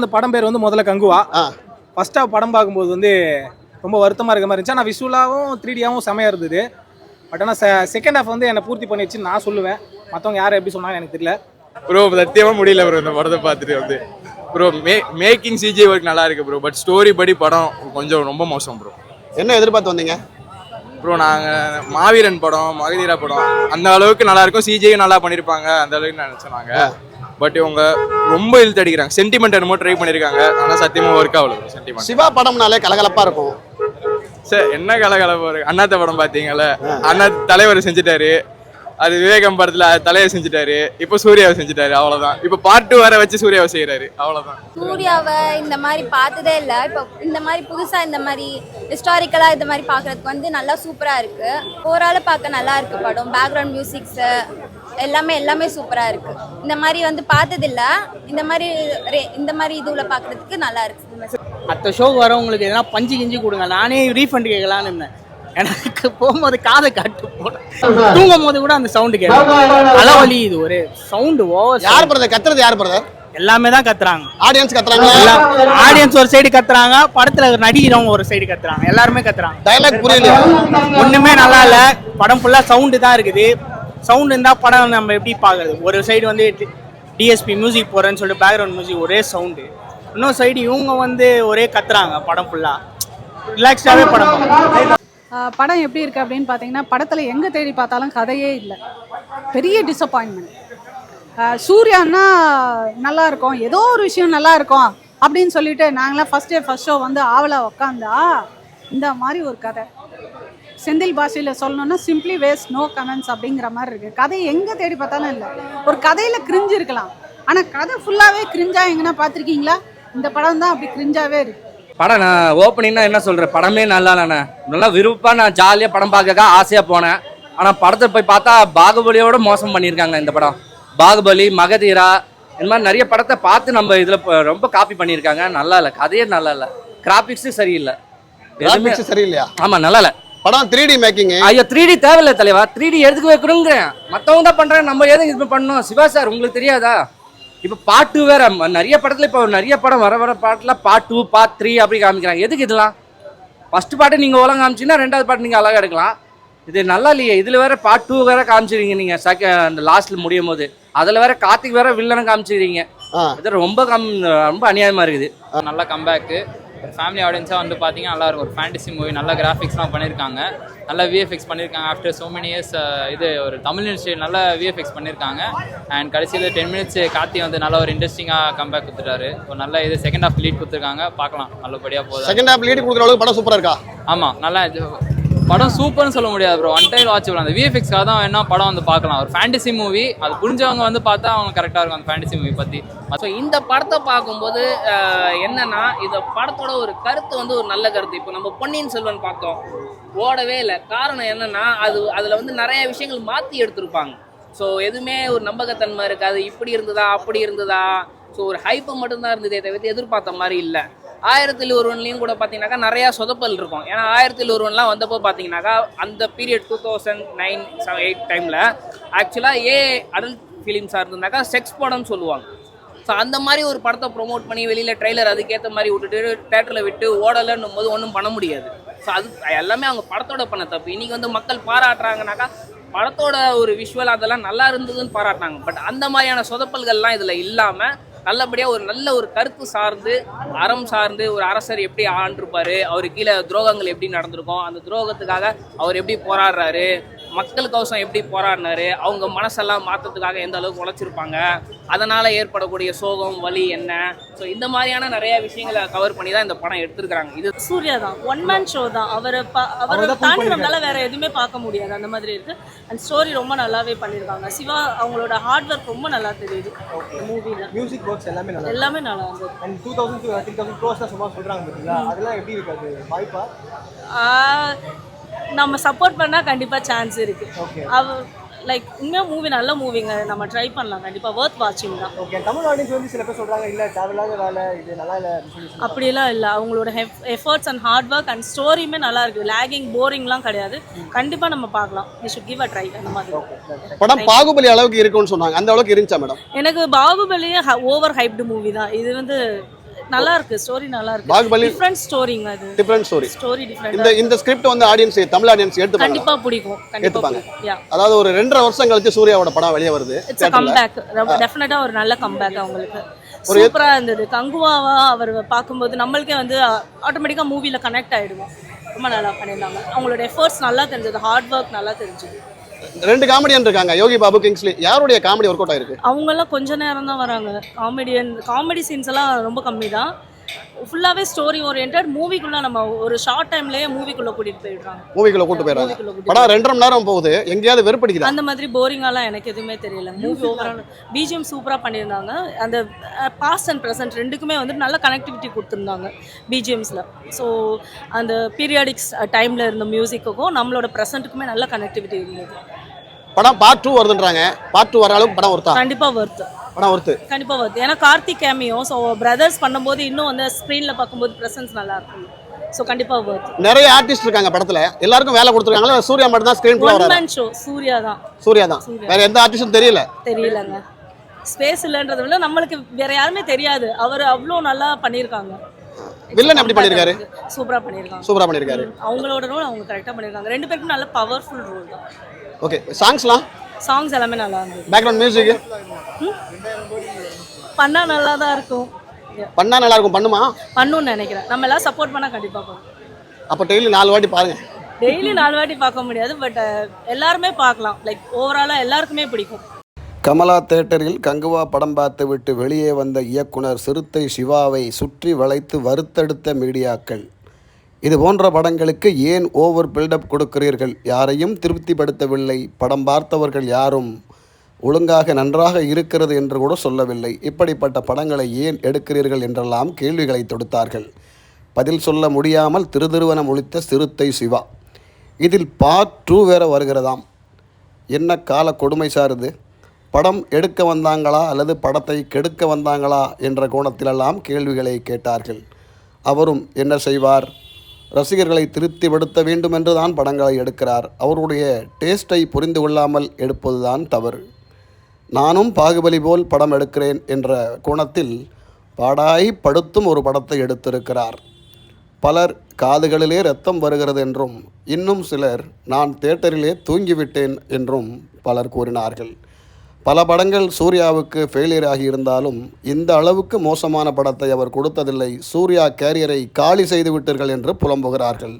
அந்த படம் பேர் வந்து முதல்ல கங்குவா. ஹாஃப் படம் பார்க்கும்போது வந்து ரொம்ப வருத்தமாக இருக்க மாதிரி இருந்துச்சு. ஆனால் விஷுவலாகவும் த்ரீ டியாகவும் செமையாக இருந்தது. பட் ஆனால் செகண்ட் ஹாஃப் வந்து என்னை பூர்த்தி பண்ணிடுச்சுன்னு நான் சொல்லுவேன். மற்றவங்க யார் எப்படி சொன்னாங்க எனக்கு தெரியல. ப்ரோ சத்தியமா முடியல ப்ரோ இந்த படத்தை பார்த்துட்டு வந்து. ப்ரோ மே மேக்கிங் சிஜி ஒர்க் நல்லா இருக்கு ப்ரோ பட் ஸ்டோரி படி படம் கொஞ்சம் ரொம்ப மோசம் ப்ரோ என்ன எதிர்பார்த்து வந்தீங்க? ப்ரோ நாங்கள் மாவீரன் படம் மகதீரா படம் அந்த அளவுக்கு நல்லா இருக்கும். சிஜியும் நல்லா பண்ணியிருப்பாங்க அந்த அளவுக்கு நினச்சோம் நாங்கள் பட் இவங்க ரொம்ப இழுத்து அடிக்கிறாங்க. சென்டிமெண்ட் என்னமோ ட்ரை பண்ணியிருக்காங்க ஆனால் சத்தியமாக ஒர்க் ஆகல. சென்டிமெண்ட் சிவா படம்னாலே கலகலப்பா இருக்கும். சார் என்ன கலகலப்பு இருக்கு? அண்ணாத்த படம் பார்த்தீங்கல்ல அண்ணா தலைவர் செஞ்சுட்டாரு. அது விவேகம் படத்துல தலையை செஞ்சுட்டாரு. இப்போ சூர்யாவை செஞ்சுட்டாரு. அவ்வளவுதான். இப்போ பார்ட் டூ வர வச்சு சூர்யாவை செய்யறாரு அவ்வளவுதான். சூர்யாவை இந்த மாதிரி பார்த்ததே இல்லை. இப்போ இந்த மாதிரி புதுசாக இந்த மாதிரி ஹிஸ்டாரிக்கலாக இந்த மாதிரி பார்க்குறதுக்கு வந்து நல்லா சூப்பராக இருக்குது ஓவரால் பார்க்க நல்லா இருக்கு படம். பேக்ரவுண்ட் மியூசிக்ஸு எல்லாமே எல்லாமே சூப்பராக இருக்குது இந்த மாதிரி வந்து பார்த்ததில்ல. இந்த மாதிரி ரே- இந்த மாதிரி இதுவில் பார்க்குறதுக்கு நல்லா இருக்கு. மற்ற ஷோக்கு வரவங்களுக்கு எதனா பஞ்சு கிஞ்சி கொடுங்க. நானே ரீஃபண்ட் கேட்கலான்னு இருந்தேன். எனக்கு போகும்போது காதை காட்டு போட்டேன் தூங்கும் போது கூட அந்த சவுண்டு கேட்கும். தலைவலி இது ஒரு சவுண்டு ஓவர் யார் பிரதர் கத்துறது யார் பிரதர் எல்லாமே தான் கத்துறாங்க. ஆடியன்ஸ் கத்துறாங்களா ஆடியன்ஸ் ஒரு சைடு கத்துறாங்க. படத்துல நடிக்கிறவங்க ஒரு சைடு கத்துறாங்க. எல்லாருமே கத்துறாங்க. டைலாக் புரியலையா? ஒண்ணுமே நல்லா இல்ல. படம் ஃபுல்லா சவுண்டு தான் இருக்குது. சவுண்ட் இருந்தா படம் நம்ம எப்படி பாக்குறது? ஒரு சைடு வந்து டிஎஸ்பி மியூசிக் போறேன்னு சொல்லிட்டு பேக்ரவுண்ட் மியூசிக் ஒரே சவுண்டு இன்னொரு சைடு இவங்க வந்து ஒரே கத்துறாங்க படம் ஃபுல்லா ரிலாக்ஸ்டாவே படம் படம் எப்படி இருக்கு அப்படின்னு பார்த்தீங்கன்னா படத்தில் எங்கே தேடி பார்த்தாலும் கதையே இல்லை. பெரிய டிசப்பாயின்மெண்ட் சூர்யான்னா நல்லா இருக்கும். ஏதோ ஒரு விஷயம் நல்லா இருக்கும் அப்படின்னு சொல்லிட்டு நாங்களாம் ஃபர்ஸ்ட் டே ஃபர்ஸ்ட் ஷோ வந்து ஆவலா உக்காந்தா இந்த மாதிரி ஒரு கதை. செந்தில் பாஷையில் சொல்லணும்னா சிம்பிளி வேஸ்ட் நோ கமெண்ட்ஸ் அப்படிங்கிற மாதிரி இருக்குது கதை எங்கே தேடி பார்த்தாலும் இல்லை. ஒரு கதையில் கிரிஞ்சு இருக்கலாம். ஆனால் கதை ஃபுல்லாகவே கிரிஞ்சா எங்கன்னா பார்த்துருக்கீங்களா? இந்த படம் தான் அப்படி கிரிஞ்சாவே இருக்கு. படம் நான் ஓப்பனிங்னா என்ன சொல்கிறேன் படமே நல்லா இல்லைண்ணே நல்லா விருப்பமாக நான் ஜாலியாக படம் பார்க்க ஆசையாக போனேன். ஆனால் படத்தை போய் பார்த்தா பாகுபலியோட மோசம் பண்ணியிருக்காங்க இந்த படம். பாகுபலி மகதீரா இந்த மாதிரி நிறைய படத்தை பார்த்து நம்ம இதில் ரொம்ப காப்பி பண்ணியிருக்காங்க. நல்லா இல்லை. கதையே நல்லா இல்லை. கிராபிக்ஸும் சரியில்லை. சரியில்லையா? ஆமாம் நல்லா இல்லை. படம் த்ரீ டி மேக்கிங் ஐயோ த்ரீ டி தேவையில்லை தலைவா. த்ரீ டி எதுக்கு வைக்கணுங்கிறேன் மற்றவங்க தான் பண்ணுறாங்க நம்ம எதுக்கு இது பண்ணணும்? சிவா சார் உங்களுக்கு தெரியாதா? இப்போ பாட்டு வேற. நிறைய படத்துல இப்போ நிறைய படம் வர வர பாட்டுல பார்ட் டூ பார்ட் த்ரீ அப்படி காமிக்கிறாங்க. எதுக்கு இதெல்லாம்? ஃபர்ஸ்ட் பாட்டு நீங்க ஒழுங்கா காமிச்சீங்கன்னா ரெண்டாவது பாட்டு நீங்க அழகா எடுக்கலாம். இது நல்லா இல்லையே. இதுல வேற பார்ட் டூ வேற காமிச்சிருக்கீங்க நீங்க. செக அந்த லாஸ்ட்ல முடியும் போது. அதுல வேற கார்த்திக் வேற வில்லனை காமிச்சிருக்கீங்க. இது ரொம்ப கம் ரொம்ப அநியாயமா இருக்குது. நல்ல கம்பேக்கு ஃபேமிலி ஆடியன்ஸாக வந்து பார்த்தீங்கன்னா நல்லா இருக்கும். ஒரு ஃபேண்டசி மூவி நல்ல கிராஃபிக்ஸ்லாம் பண்ணியிருக்காங்க நல்ல விஎஃப்எக்ஸ் பண்ணியிருக்காங்க ஆஃப்டர் so many இயர்ஸ் இது ஒரு தமிழ் இண்டஸ்ட்ரி நல்ல விஎஃப்எக்ஸ் பண்ணியிருக்காங்க அண்ட் கடைசியில் டென் மினிட்ஸ் கார்த்தி வந்து நல்ல ஒரு இன்ட்ரெஸ்டிங்காக கம்பேக் கொடுத்துட்டாரு. ஒரு நல்ல இது செகண்ட் ஹாஃப் லீட் கொடுத்துருக்காங்க. பார்க்கலாம். நல்லபடியாக போகுது? செகண்ட் ஹாஃப் லீடு கொடுக்குற அளவுக்கு படம் சூப்பரா இருக்கா? ஆமாம் நல்லா இது- படம் சூப்பர்னு சொல்ல முடியாது ப்ரோ ஒன் டைம் வாட்ச் அந்த விஎஃப்எக்ஸ்க்காக தான் வேணா படம் வந்து பார்க்கலாம். ஒரு ஃபேண்டசி மூவி அது புரிஞ்சவங்க வந்து பார்த்தா அவங்க கரெக்டாக இருக்கும் அந்த ஃபேண்டசி மூவி பற்றி ஸோ இந்த படத்தை பார்க்கும்போது என்னன்னா இந்த படத்தோட ஒரு கருத்து வந்து ஒரு நல்ல கருத்து. இப்போ நம்ம பொன்னியின் செல்வன் பார்த்தோம். ஓடவே இல்லை. காரணம் என்னன்னா அது அதில் வந்து நிறைய விஷயங்கள் மாற்றி எடுத்திருப்பாங்க. ஸோ எதுவுமே ஒரு நம்பகத்தன்மை இருக்காது. இப்படி இருந்ததா? அப்படி இருந்ததா? ஸோ ஒரு ஹைப்பு மட்டும்தான் இருந்ததே தவிர்த்து எதிர்பார்த்த மாதிரி இல்லை. ஆயிரத்தில் ஒருவன்லையும் கூட பார்த்தீங்கன்னாக்கா நிறையா சொதப்பல் இருக்கும். ஏன்னா ஆயிரத்தில் ஒருவன்லாம் வந்தப்போ பார்த்தீங்கன்னாக்கா அந்த period two thousand nine seven eight டைமில் ஆக்சுவலாக ஏ அடல்ட் ஃபிலிம்ஸாக இருந்திருந்தாக்கா செக்ஸ் படம்னு சொல்லுவாங்க. ஸோ அந்த மாதிரி ஒரு படத்தை ப்ரோமோட் பண்ணி வெளியில் ட்ரெய்லர் அதுக்கேற்ற மாதிரி விட்டுட்டு தேட்டரில் விட்டு ஓடலைன்னும் போது ஒன்றும் பண்ண முடியாது. ஸோ அது எல்லாமே அவங்க படத்தோட பண்ண தப்பு. இன்றைக்கி வந்து மக்கள் பாராட்டுறாங்கனாக்கா படத்தோட ஒரு விஷுவல் அதெல்லாம் நல்லா இருந்ததுன்னு பாராட்டினாங்க. பட் அந்த மாதிரியான சொதப்பல்கள்லாம் இதில் இல்லாமல் நல்லபடியாக ஒரு நல்ல ஒரு கருத்து சார்ந்து அறம் சார்ந்து ஒரு அரசர் எப்படி ஆண்டிருப்பாரு அவர் கீழே துரோகங்கள் எப்படி நடந்திருக்கும் அந்த துரோகத்துக்காக அவர் எப்படி போராடுறாரு மக்களுக்கோசம் எப்படி போராடினாரு? அவங்க மனசெல்லாம் மாற்றத்துக்காக எந்த அளவுக்கு உழைச்சிருப்பாங்க? அதனால் ஏற்படக்கூடிய சோகம் வலி என்ன? ஸோ இந்த மாதிரியான நிறைய விஷயங்களை கவர் பண்ணி தான் இந்த படம் எடுத்திருக்கிறாங்க. இது சூர்யா தான். ஒன் மேன் ஷோ தான். அவரை அவரை தாண்டி நம்மளால வேற எதுவுமே பார்க்க முடியாது. அந்த மாதிரி இருக்கு. அண்ட் ஸ்டோரி ரொம்ப நல்லாவே பண்ணியிருக்காங்க சிவா அவங்களோட ஹார்ட் ஒர்க் ரொம்ப நல்லா தெரியுது. மூவில மியூசிக் ஒர்க்ஸ் எல்லாமே நல்லா எல்லாமே நல்லா இருந்தது. And two thousand three thousand க்ரோஸ்லாம் சும்மா சொல்கிறாங்க பார்த்தீங்களா அதெல்லாம் எப்படி இருக்காது வாய்ப்பா? நம்ம சப்போர்ட் பண்ணா கண்டிப்பா சான்ஸ் இருக்கு. அவ லைக் உண்மையா மூவி நல்ல மூவிங்க நம்ம ட்ரை பண்ணலாம். கண்டிப்பா ஒர்த் வாட்சிங் தான். ஓகே தமிழ் ஆடியன்ஸ் வந்து சில பேர் சொல்கிறாங்க இல்லை தேவையில்லாத வேலை இது நல்லா இல்லை. அப்படிலாம் இல்லை. அவங்களோட efforts and hard work and ஸ்டோரியுமே நல்லா இருக்கு. லேகிங் போரிங்லாம் கிடையாது. கண்டிப்பா நம்ம பார்க்கலாம். We should give a try அந்த மாதிரி. படம் பாகுபலி அளவுக்கு இருக்கும்னு சொன்னாங்க. அந்த அளவுக்கு இருந்துச்சா மேடம்? எனக்கு பாகுபலி ஓவர் ஹைப்டு மூவி தான். இது வந்து நல்லா இருக்கு ஸ்டோரி நல்லா இருக்கு பாகுபலி டிஃப்ரெண்ட் ஸ்டோரிங்க அது டிஃப்ரெண்ட் ஸ்டோரி ஸ்டோரி இந்த டிஃப்ரெண்ட் இந்த ஸ்கிரிப்ட் வந்து ஆடியன்ஸ் தமிழ் ஆடியன்ஸ் எடுத்துப்பாங்க கண்டிப்பா பிடிக்கும் யா அதாவது ஒரு ரெண்டரை வருஷம் கழிச்சு சூர்யாவோட படம் வெளியே வருது இட்ஸ். கம்பேக் டெஃபினட்டா ஒரு நல்ல கம்பேக் அவங்களுக்கு. சூப்பரா இருந்தது. கங்குவாவா அவர் பார்க்கும்போது நம்மளுக்கே வந்து ஆட்டோமேட்டிக்கா மூவில கனெக்ட் ஆயிடுவோம். ரொம்ப நல்லா பண்ணியிருந்தாங்க. அவங்களோட எஃபர்ட்ஸ் நல்லா தெரிஞ்சது. ஹார்ட் ஒர்க் நல்லா தெரிஞ்சது. ரெண்டு காமெடியன் இருக்காங்க யோகி பாபு கிங்ஸ்லி. யாருடைய காமெடி ஒர்க் அவுட் ஆயிருக்கு? அவங்கெல்லாம் கொஞ்ச நேரம் தான் வராங்க. காமெடியன் காமெடி சீன்ஸ் எல்லாம் ரொம்ப கம்மி தான் ஃபுல்லாவே ஸ்டோரி ஓரியன்ட் மூவிக்குள்ள நம்ம ஒரு ஷார்ட் டைம்லயே மூவிக்குள்ள கூட்டிட்டு போயிடுறாங்க. மூவிக்குள்ள கூட்டு போயிடுறாங்க. படம் ரெண்டரை மணி நேரம் போகுது. எங்கேயாவது வெறுப்படிக்குதா? அந்த மாதிரி போரிங்காலாம் எனக்கு எதுவுமே தெரியல. மூவி ஓவரால் பிஜிஎம் சூப்பராக பண்ணியிருந்தாங்க. அந்த பாஸ்ட் அண்ட் ப்ரெசன்ட் ரெண்டுக்குமே வந்து நல்ல கனெக்டிவிட்டி கொடுத்துருந்தாங்க பிஜிஎம்ஸில் ஸோ அந்த பீரியாடிக்ஸ் டைமில் இருந்த மியூசிக்குக்கும் நம்மளோட ப்ரெசண்ட்டுக்குமே நல்ல கனெக்டிவிட்டி இருந்தது. படம் பார்ட் டூ வருதுன்றாங்க. பார்ட் டூ வர அளவுக்கு படம் ஒருத்தா கண்டிப்பாக ஒர்த்து படம் ஒருத்து. கண்டிப்பாக வருது ஏன்னா கார்த்திக் கேமியோ ஸோ பிரதர்ஸ் பண்ணும்போது இன்னும் வந்து ஸ்க்ரீனில் பார்க்கும்போது ப்ரெசன்ஸ் நல்லா இருக்கும். ஸோ கண்டிப்பாக வருது நிறைய ஆர்டிஸ்ட் இருக்காங்க படத்துல. எல்லாருக்கும் வேலை கொடுத்துருக்காங்களா சூர்யா மட்டும் தான் screen one man show Suriya தான். சூர்யா தான். வேற எந்த ஆர்டிஸ்டும் தெரியல. தெரியலங்க. ஸ்பேஸ் இல்லைன்றத விட நம்மளுக்கு வேற யாருமே தெரியாது. அவர் அவ்வளோ நல்லா பண்ணியிருக்காங்க. வில்லன் எப்படி பண்ணியிருக்காரு? சூப்பரா பண்ணியிருக்காங்க. சூப்பரா பண்ணியிருக்காரு. அவங்களோட ரோல் அவங்க கரெக்டாக பண்ணியிருக்காங்க. ரெண்டு பேருக்கும் நல்ல பவர்ஃபுல் ரோல் தான். ஓகே சாங்ஸ்லாம் சாங்ஸ் எல்லாமே நல்லா இருந்தது பேக்ரவுண்ட் மியூசிக் பண்ணா நல்லா தான் இருக்கும். பண்ணா நல்லா இருக்கும் பண்ணுமா? பண்ணுன்னு நினைக்கிறேன். நம்ம எல்லாம் சப்போர்ட் பண்ணா கண்டிப்பா பண்ணும் அப்போ டெய்லி நாலு வாட்டி பாருங்க. டெய்லி நாலு வாட்டி பார்க்க முடியாது பட் எல்லாருமே பார்க்கலாம். லைக் ஓவராலாக எல்லாருக்குமே பிடிக்கும். கமலா தேட்டரில் கங்குவா படம் பார்த்துவிட்டு வெளியே வந்த இயக்குனர் சிறுத்தை சிவாவை சுற்றி வளைத்து வறுத்தெடுத்த மீடியாக்கள். இது போன்ற படங்களுக்கு ஏன் ஓவர் பில்டப் கொடுக்கிறீர்கள்? யாரையும் திருப்திப்படுத்தவில்லை. படம் பார்த்தவர்கள் யாரும் ஒழுங்காக நன்றாக இருக்கிறது என்று கூட சொல்லவில்லை. இப்படிப்பட்ட படங்களை ஏன் எடுக்கிறீர்கள் என்றெல்லாம் கேள்விகளை தொடுத்தார்கள். பதில் சொல்ல முடியாமல் திருதிருவனம் ஒழித்த சிறுத்தை சிவா. இதில் பார்ட் டூ வேற வருகிறதாம். என்ன கால கொடுமை சாருது படம் எடுக்க வந்தாங்களா அல்லது படத்தை கெடுக்க வந்தாங்களா என்ற கோணத்திலெல்லாம் கேள்விகளை கேட்டார்கள். அவரும் என்ன செய்வார்? ரசிகர்களை திருப்திப்படுத்த வேண்டும் என்று தான் படங்களை எடுக்கிறார். அவருடைய டேஸ்ட்டை புரிந்து கொள்ளாமல் எடுப்பதுதான் தவறு. நானும் பாகுபலி போல் படம் எடுக்கிறேன் என்ற கோணத்தில் பாடாய் படுத்தும் ஒரு படத்தை எடுத்திருக்கிறார். பலர் காதுகளிலே ரத்தம் வருகிறது என்றும் இன்னும் சிலர் நான் தேட்டரிலே தூங்கிவிட்டேன் என்றும் பலர் கூறினார்கள். பல படங்கள் சூர்யாவுக்கு ஃபெயிலியர் ஆகியிருந்தாலும் இந்த அளவுக்கு மோசமான படத்தை அவர் கொடுத்ததில்லை. சூர்யா கேரியரை காலி செய்து விட்டீர்கள் என்று புலம்புகிறார்கள்.